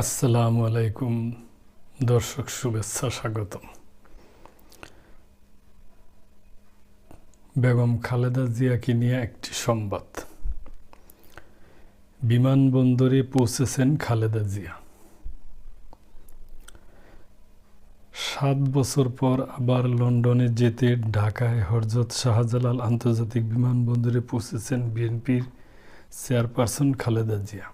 আসসালামু আলাইকুম, দর্শক শুভেচ্ছা, স্বাগতম। বেগম খালেদা জিয়াকে নিয়ে একটি সংবাদ। বিমানবন্দরে পৌঁছেছেন খালেদা জিয়া। সাত বছর পর আবার লন্ডনে যেতে ঢাকায় হরজত শাহজালাল আন্তর্জাতিক বিমানবন্দরে পৌঁছেছেন বিএনপির চেয়ারপারসন খালেদা জিয়া।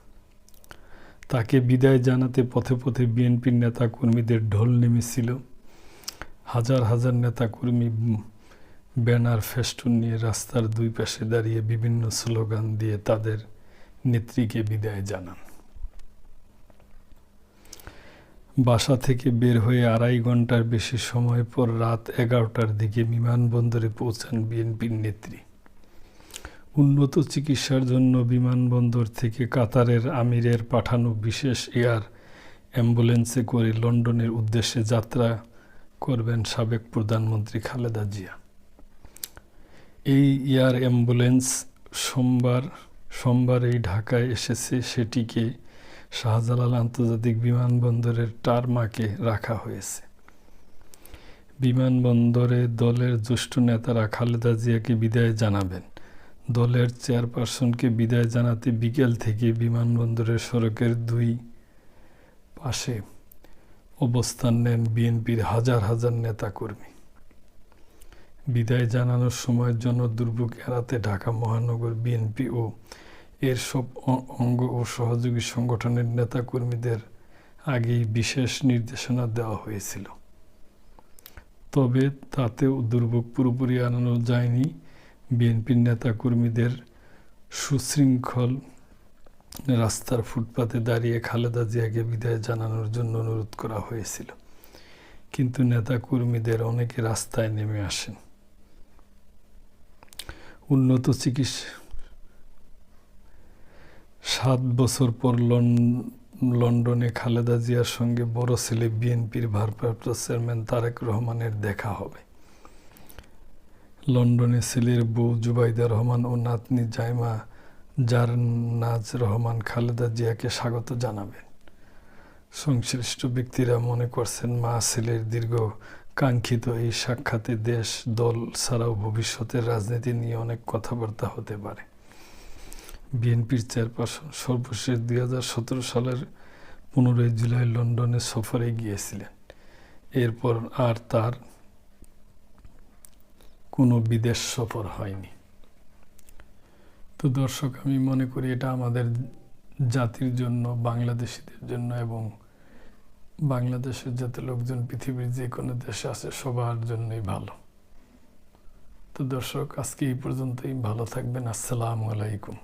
তাকে বিদায় জানাতে পথে পথে বিএনপির নেতাকর্মীদের ঢোল নেমেছিল। হাজার হাজার নেতাকর্মী ব্যানার ফেস্টুন নিয়ে রাস্তার দুই পাশে দাঁড়িয়ে বিভিন্ন স্লোগান দিয়ে তাদের নেত্রীকে বিদায় জানান। বাসা থেকে বের হয়ে আড়াই ঘণ্টার বেশি সময় পর রাত এগারোটার দিকে বিমানবন্দরে পৌঁছান বিএনপির নেত্রী। উন্নত চিকিৎসার জন্য বিমানবন্দর থেকে কাতারের আমিরের পাঠানো বিশেষ এয়ার অ্যাম্বুলেন্সে করে লন্ডনের উদ্দেশ্যে যাত্রা করবেন সাবেক প্রধানমন্ত্রী খালেদা জিয়া। এই এয়ার অ্যাম্বুলেন্স সোমবার সোমবার এই ঢাকায় এসেছে। সেটিকে শাহজালাল আন্তর্জাতিক বিমানবন্দরের টারমাকে রাখা হয়েছে। বিমানবন্দরে দলের জ্যেষ্ঠ নেতারা খালেদা জিয়াকে বিদায় জানাবেন। দলের চেয়ারপারসনকে বিদায় জানাতে বিকেল থেকে বিমানবন্দরের সড়কের দুই পাশে অবস্থান নেন বিএনপির হাজার হাজার নেতাকর্মী। বিদায় জানানোর সময়ের জন্য দুর্ভোগ এড়াতে ঢাকা মহানগর বিএনপি ও এর সব অঙ্গ ও সহযোগী সংগঠনের নেতাকর্মীদের আগেই বিশেষ নির্দেশনা দেওয়া হয়েছিল। তবে তাতেও দুর্ভোগ পুরোপুরি আনানো যায়নি। বিএনপির নেতাকর্মীদের সুশৃঙ্খল রাস্তার ফুটপাতে দাঁড়িয়ে খালেদা জিয়াকে বিদায় জানানোর জন্য অনুরোধ করা হয়েছিল। কিন্তু নেতাকর্মীদের অনেকে রাস্তায় নেমে আসেন। উন্নত চিকিৎসা সাত বছর পর লন্ডনে খালেদা জিয়ার সঙ্গে বড় ছেলে বিএনপির ভারপ্রাপ্ত চেয়ারম্যান তারেক রহমানের দেখা হবে। লন্ডনে ছেলের বউ জুবাইদা রহমান ও নাতনি জাইমা জারনাজ রহমান খালেদা জিয়াকে স্বাগত জানাবেন। সংশ্লিষ্ট ব্যক্তিরা মনে করছেন মা ছেলের দীর্ঘ কাঙ্ক্ষিত এই সাক্ষাতে দেশ, দল ছাড়াও ভবিষ্যতের রাজনীতি নিয়ে অনেক কথাবার্তা হতে পারে। বিএনপির চেয়ারপারসন সর্বশেষ দুই হাজার সতেরো সালের পনেরোই জুলাই লন্ডনে সফরে গিয়েছিলেন। এরপর আর তার কোনো বিদেশ সফর হয়নি। তো দর্শক, আমি মনে করি এটা আমাদের জাতির জন্য, বাংলাদেশিদের জন্য এবং বাংলাদেশের যাতে লোকজন পৃথিবীর যে কোনো দেশে আছে, সবার জন্যই ভালো। তো দর্শক, আজকে এই পর্যন্তই। ভালো থাকবেন। আসসালামু আলাইকুম।